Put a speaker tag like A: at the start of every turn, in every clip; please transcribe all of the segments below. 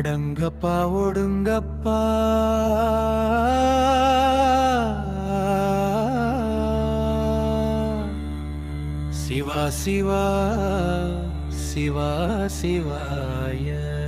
A: அடங்கப்பா ஒடுங்கப்பா. சிவா சிவா சிவா சிவாய.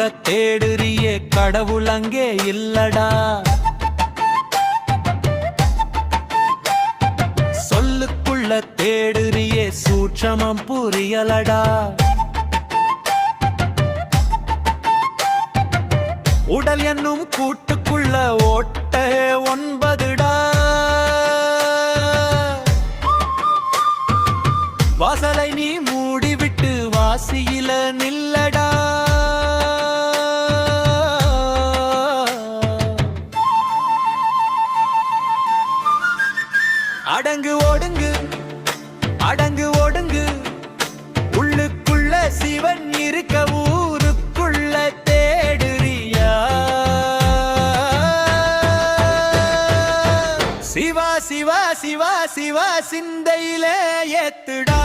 A: கல்லுக்குள்ள தேடுறியே கடவுள் அங்கே இல்லடா. சொல்லுக்குள்ள தேடுறியே சூட்சமம் புரியலடா. உடல் என்னும் கூட்டுக்குள்ள அடங்கு ஓடுங்கு அடங்கு ஓடுங்கு உள்ளுக்குள்ள சிவன் இருக்க ஊருக்குள்ள தேடுறியா? சிவா சிவா சிவா சிவா சிந்தையிலே ஏத்துடா.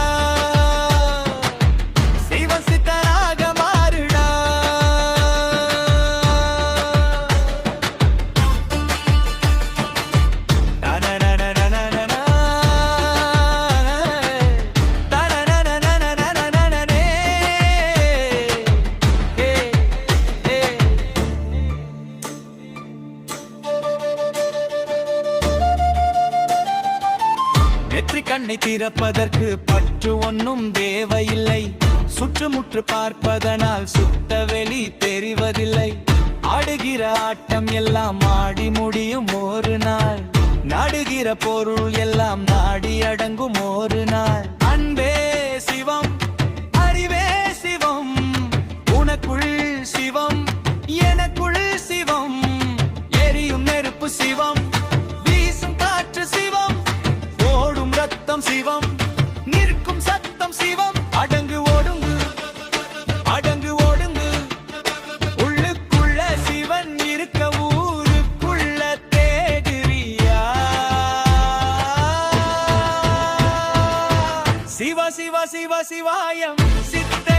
A: வெற்றி கண்ணை திறப்பதற்கு பற்று ஒன்றும் தேவையில்லை. சுற்றுமுற்று பார்ப்பதனால் சுத்த வெளி தெரிவதில்லை. ஆடுகிற ஆட்டம் எல்லாம் ஆடி முடியும் ஒரு நாள். நாடுகிற பொருள் எல்லாம் நாடி அடங்கும் ஒரு நாள். சத்தம் சிவம். நிற்கும் சத்தம் சிவம். அடங்கு ஓடுங்கு அடங்கு ஓடுங்கு உள்ளுக்குள்ள சிவன் இருக்க ஊருக்குள்ள தேடுறியா? சிவ சிவ சிவ சிவாயம். சித்த